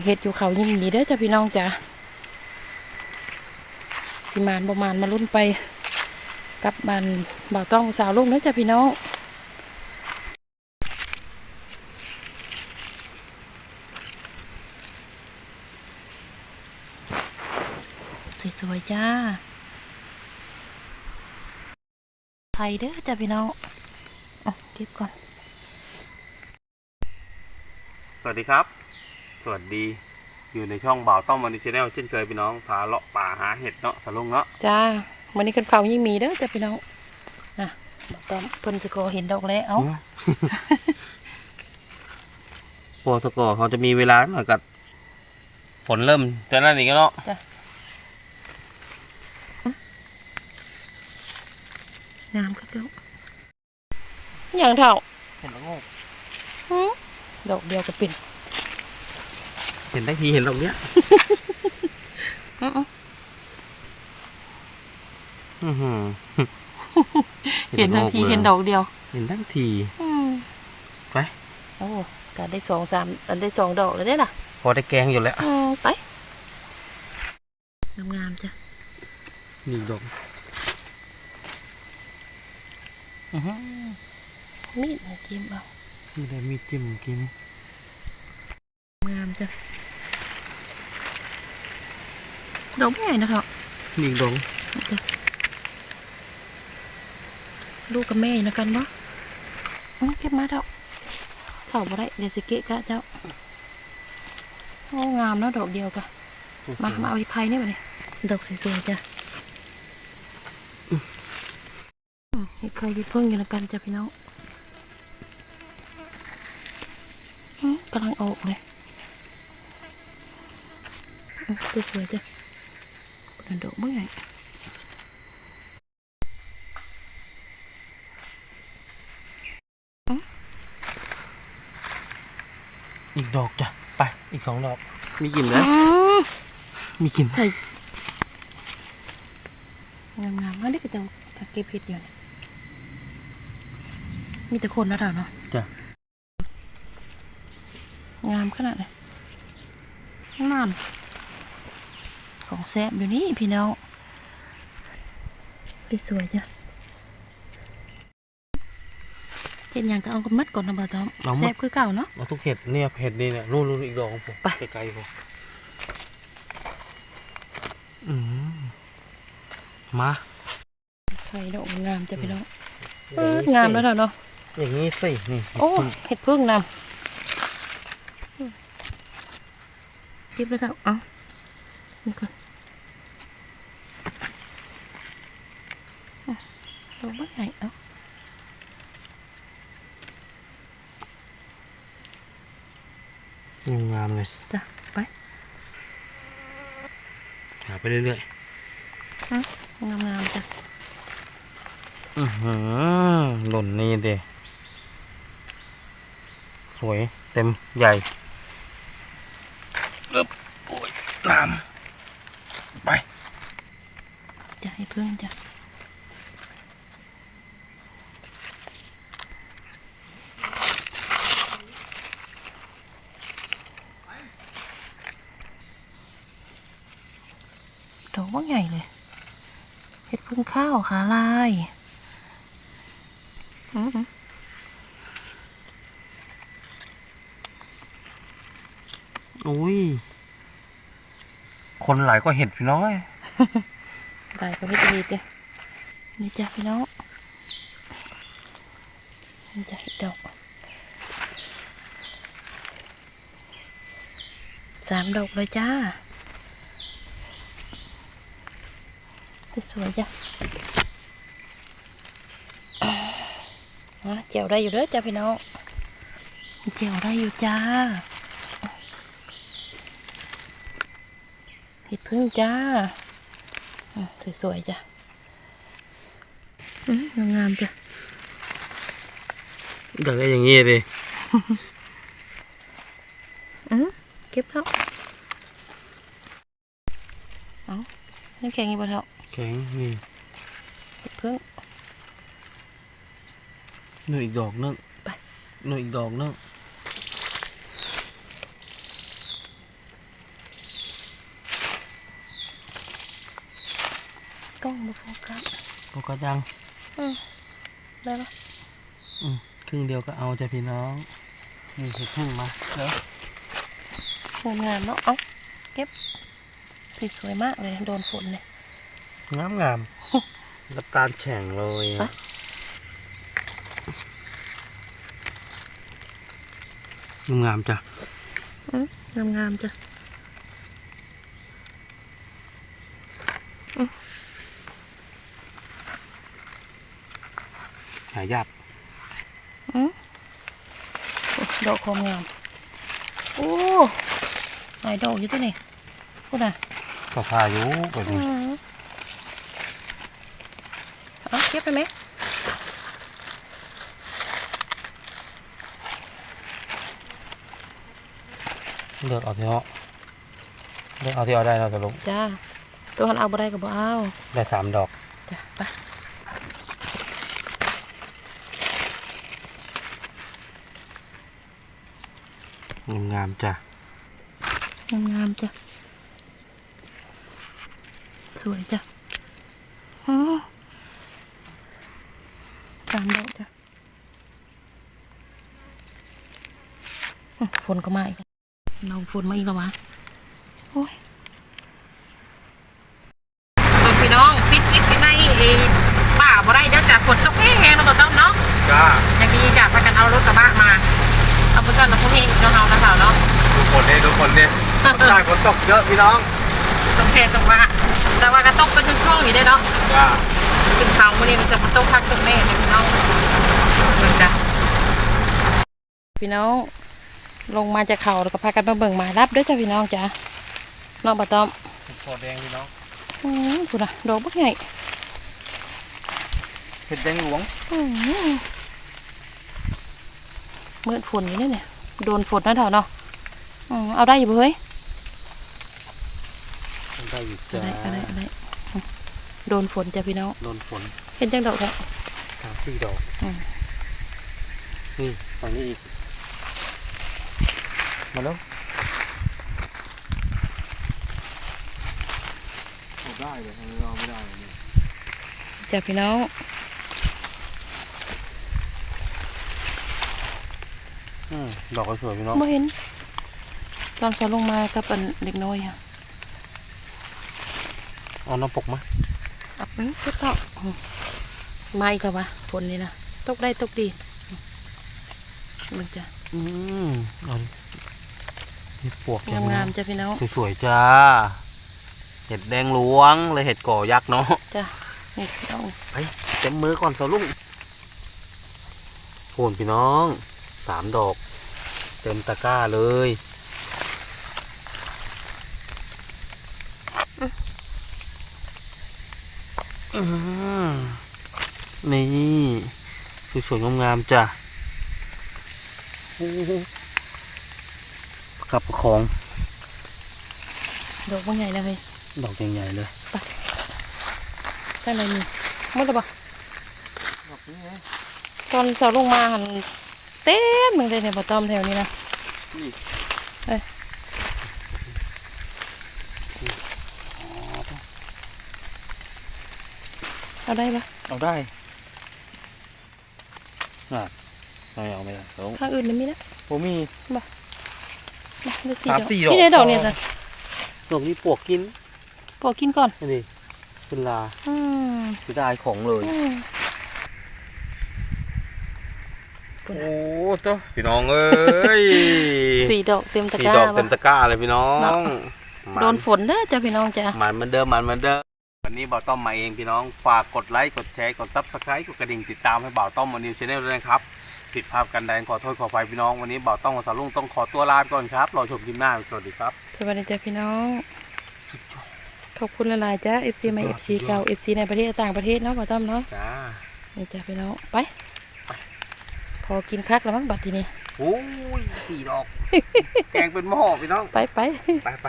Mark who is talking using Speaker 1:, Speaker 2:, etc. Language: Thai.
Speaker 1: เฮ็ดอยู่เขายิ่งดีเด้อจ้ะพี่น้องจ้ะสิมานประมาณมาลุ้นไปกับบันบ่าวต้องสาวลุงเด้อจ้ะพี่น้องสวยๆจ้าไทยเด้อจ้ะพี่น้องอะเก็บก่อน
Speaker 2: สวัสดีครับ สวัสดี อยู่ในช่องบ่าวต้อมมันชแนลเช่นเคยพี่น้องพาเลาะป่าหาเห็ดเนาะสลุงเนาะ
Speaker 1: จ้าวันนี้ขึ้นเขายิ่งมีเด้อจ้ะพี่น้องนะบ่าวต้องเพิ่นจะก็เห็นดอกแล้วเอ้า
Speaker 2: ปอสกอเขาจะมีเวลาหน่อยกับฝนเริ่มแต่นั่นอีกแล้วเนาะ
Speaker 1: งามก็เด้ออย่างเท่า
Speaker 2: เห็นแล้วงง
Speaker 1: หือดอกเดียวก็เป็น
Speaker 2: เห็นได้ทีเห็นตรงเนี้ย
Speaker 1: อื้อ
Speaker 2: อื้อหือ
Speaker 1: ๆเห็นทันทีเห็นดอกเดียว
Speaker 2: เห็นทั้งที
Speaker 1: อืม
Speaker 2: ไป
Speaker 1: โอ้ก็ได้สองสามอันได้สองดอกเลยได้ล่ะ
Speaker 2: พอได้แกงอยู่แล้ว
Speaker 1: อืมไปงามๆจ้ะ
Speaker 2: นี่ดอก
Speaker 1: อื้อหือมีดนะจิ้มเอา
Speaker 2: นี่ได้มีจิ้มกิน
Speaker 1: งามจ้ะ ดอกไม่ใหญ่นะครับ
Speaker 2: นี่ดอก
Speaker 1: ลูกกับแม่นะกันบ่อื้อเก็บมาเถอะเข้าบ่ได้เดี๋ยวสิเกะกะเจ้าโอ้งามเนาะดอกเดียวกะมามาเอาอีกไผ่นี่มาเลยดอกสวยๆจ้ะอืมอีกไผ่ที่เพิ่งอยู่นะกันจ้ะพี่น้องอื้อกำลังออกเลยอื้อสวยๆจ้ะ เป็นดอกเมื่อไง
Speaker 2: อีกดอกจ้ะ ไป อีกสองดอก มีกลิ่นนะ
Speaker 1: อืม
Speaker 2: มีกลิ่น
Speaker 1: ใช่งามงามๆอันนี้ก็จะผักเก็บเห็ดอยู่เนี่ยมีแต่คนแล้วเนาะ
Speaker 2: จ้ะ
Speaker 1: งามขนาดเลยงาม ของแซ่บอยู่นี่พี่น้องสวยๆจ้ะเห็นอย่างก็เอากระมัดก่อนนะบ่าวต้อม
Speaker 2: เอาหมด
Speaker 1: แซ่บคือเก่าเนาะ
Speaker 2: เอาทุกเห็ดเนี่ยเห็ดนี่เนี่ยนู่นนู่นอีกดอกของผม
Speaker 1: ไป
Speaker 2: ไกลๆผมอืมมา
Speaker 1: ไข่ดอกงามจ้ะพี่น้อง
Speaker 2: อย่
Speaker 1: เออ
Speaker 2: นี้
Speaker 1: งามแล้ว
Speaker 2: สิ
Speaker 1: เนาะ
Speaker 2: อย่างนี้สินี่
Speaker 1: โอ้เห็ดพึ่งนำจิบแล้วเถอะเอานี่ก่อนอะ ลงมาไหนเอ้ายั
Speaker 2: งงามเลย
Speaker 1: จ้ะไป
Speaker 2: หาไปเรื่อย
Speaker 1: งามงามๆจ้ะ
Speaker 2: อือหือหล่นนี่เดสวยเต็มใหญ่อึ๊บโอ้ยงาม ไป
Speaker 1: จะให้เพึ่งจ้ะ ดอกว่าใหญ่เลยเห็ดพึ่งข้าวขาลายอื้อหือ
Speaker 2: อุ้ย คนหลายก็เห็ดพี่น้อย
Speaker 1: ได้ก็เฮ็ดดีเด้อนี่จ้ะพี่น้องนี่จ้ะเห็ดดอกสามดอกเลยจ้า สวยๆจ้ะอะเจียวได้อยู่เด้อจ้ะพี่น้องเจียวได้อยู่จ้าเห็ดพึ่งจ้าอืมสวยๆจ้ะอืมงามๆจ้ะ
Speaker 2: อยากได้อย่างนี้ดิ
Speaker 1: อืมเก็บแล้วเอาน้ำแข็งอีกบ่เท่า
Speaker 2: แข็งนี่
Speaker 1: เพิ่ง
Speaker 2: หน่วยอีกดอกนึง
Speaker 1: ไป
Speaker 2: หน่วยอีกดอกนึง
Speaker 1: กล้องมาโฟกัส
Speaker 2: โฟกัสยังอืม
Speaker 1: ได้ปะ
Speaker 2: อืมครึ่งเดียวก็เอาจะพี่น้องนี่คือครึ่งมาเด้อส
Speaker 1: วยงามเนาะเอ้าเก็บสวยมากเลย โดนฝนเลย
Speaker 2: งามงามรับตาลแฉ่งเลย
Speaker 1: ไป
Speaker 2: งามจ้ะ
Speaker 1: งามงามๆจ้ะ
Speaker 2: หายาก
Speaker 1: อืมโอ้ดอกความงาม โอ้หลายดอกอยู่ตัวนี่พูดน่ะ
Speaker 2: ก็พายุแบบ
Speaker 1: อื
Speaker 2: นี้
Speaker 1: มเอาเก็บไปไหม
Speaker 2: เลือกเอาที่เหาะเลือกเอาที่เอาได้เราจะลง
Speaker 1: จ้าตัวหันเอาบ่ได้ก็บ่เอา
Speaker 2: ได้สามดอก
Speaker 1: จ้ะไป
Speaker 2: งามจ้ะ
Speaker 1: งามงามๆจ้ะสวยจ้ะอ๋อสามดอกจ้ะอื้อ ฝนก็มาอีกแล้วเราฝนมาอีกแล้ววะโอ้ยพี่น้องปิดคลิปไปในไอ้ป่าบ่ได้เด้อจ้ะฝนตกแห้งๆแล้วบ่ต้องเนาะ
Speaker 2: จ้า
Speaker 1: อย่างดีจ้ะพากันเอารถกระบะมาเอาไปกันแล้วพวกนี้น้องๆนะสาวเนาะ
Speaker 2: ทุกคนเลยทุกคนเลยได้ฝนตกเยอะพี่น้อง
Speaker 1: ต้องเทตรงมาแต่ว่ากระตกเป็นช่วงๆอยู่ได้เนาะ
Speaker 2: จ้า
Speaker 1: กินข้าวมื้อนี้มันจะมาตกพักตกแม่เนี่ยพี่น้องเบิ่งจ้ะพี่น้อง ลงมาจากเขาแล้วก็พากันมาเบิ่งหมารับเด้วยจ้ะพี่น้องจ้ะน้องบะตอม
Speaker 2: โคแดงพี่น้อง
Speaker 1: อือพูดนะดอกบักใหญ่
Speaker 2: เห็ดแดงหลวง
Speaker 1: อื้อหือมืดฝนอยู่เนี่ยเนี่ยโดนฝนนะเถอะเนาะอือเอาได้อยู่บ่เฮ้ย
Speaker 2: ได้อยู่
Speaker 1: เอา
Speaker 2: จ้า
Speaker 1: ได้เอาได้เอาได้อืมโดนฝนจ้ะพี่น้อง
Speaker 2: โดนฝน
Speaker 1: เห็นจังดอกจ้ะ
Speaker 2: สามสี่ดอก
Speaker 1: อืม
Speaker 2: นี่ฝั่งนี้อีก มาแล้วเอาได้เลยทางนี้เอาไม่ได้เลยนี่
Speaker 1: จ้ะพี่น้อง
Speaker 2: อืมดอกก็สวยพี่น้อง
Speaker 1: ไม่เห็น ตอนสาวลงมากับอันเด็กน้อยค่ะ
Speaker 2: เอาน้ำปกมา
Speaker 1: อืมก็ตอกอืมมาอีกแล้ววะฝนนี่นะตกได้ตกดีอืมมึงจ้ะ
Speaker 2: อืมเอา ดินี่ปวก
Speaker 1: งามงามๆจ้ะพี่น้อง
Speaker 2: สวยๆจ้า เห็ดแดงหลวงเลยเห็ดก่อยักษ์เนาะ
Speaker 1: จ้ะนี่พี่น้อง
Speaker 2: ไปเต็มมือก่อนสาวลุงโผนพี่น้องสามดอก เต็มตะกร้าเลยอืมนี่สวยๆงามๆจ้ะ โอ้โหประกับประคอง
Speaker 1: ดอกว่าไงนะเฮ้ย
Speaker 2: ดอกใหญ่ๆเลย
Speaker 1: ได้อะไรนี่หมดแล้วปะตอนสาวลงมาหันเต็มมึงเลยเนี่ยบะตอมแถวนี้นะ
Speaker 2: นี่
Speaker 1: เอ้ยเอาได้ปะ
Speaker 2: เอาได้น่ะไม่เอาไม่ได้แล้ว
Speaker 1: ข้างอื่นนี่มีนะ
Speaker 2: ผมมี
Speaker 1: มาได้ สี่
Speaker 2: สาม
Speaker 1: ดอก
Speaker 2: สี่ดอก
Speaker 1: พี่ได้ดอกเนี่ยจ้ะ
Speaker 2: ดอกนี้ปวกกิน
Speaker 1: ปอกกินก่อน
Speaker 2: นี่ดิเป็นลา
Speaker 1: อืม
Speaker 2: จะได้ของเลย
Speaker 1: อืม
Speaker 2: โอ้เจ้าพี่น้องเอ้ย
Speaker 1: สี่ดอกเต็มตะ
Speaker 2: สี่
Speaker 1: กร้า
Speaker 2: ดอกเต็ม
Speaker 1: วะ
Speaker 2: ตะกร้าเลยพี่น้อง
Speaker 1: เนาะ
Speaker 2: มัน
Speaker 1: โดนฝนเด้อจ้ะพี่น้องจ้ะ
Speaker 2: มันเหมือนเดิมมันเหมือนเดิมวันนี้บ่าวต้อมมาเองพี่น้องฝากกดไลค์กดแชร์กดซับสไครต์กดกระดิ่งติดตามให้บ่าวต้อมมานิวชาแนลด้วยนะครับ ผิดภาพกันใดขอโทษขออภัยพี่น้องวันนี้บ่าวต้อมกับสาวลุงต้องขอตัวลาไปก่อนครับรอชมคลิปหน้าสวัสดีครับ
Speaker 1: สวัสดีจ้ะพี่น้อง ขอบคุณหลายๆจ้ะ FC ใหม่ FC เก่า FC ในประเทศต่างประเทศเนาะป้าต้อมเนาะ
Speaker 2: จ้า
Speaker 1: นี่จ้ะพี่น้องไป พอกินคักแล้วมั้งบัดทีนี้
Speaker 2: โอ้ยสี่ดอก แกงเป็นหม้อพี่น้อง
Speaker 1: ไปไป
Speaker 2: ไปไป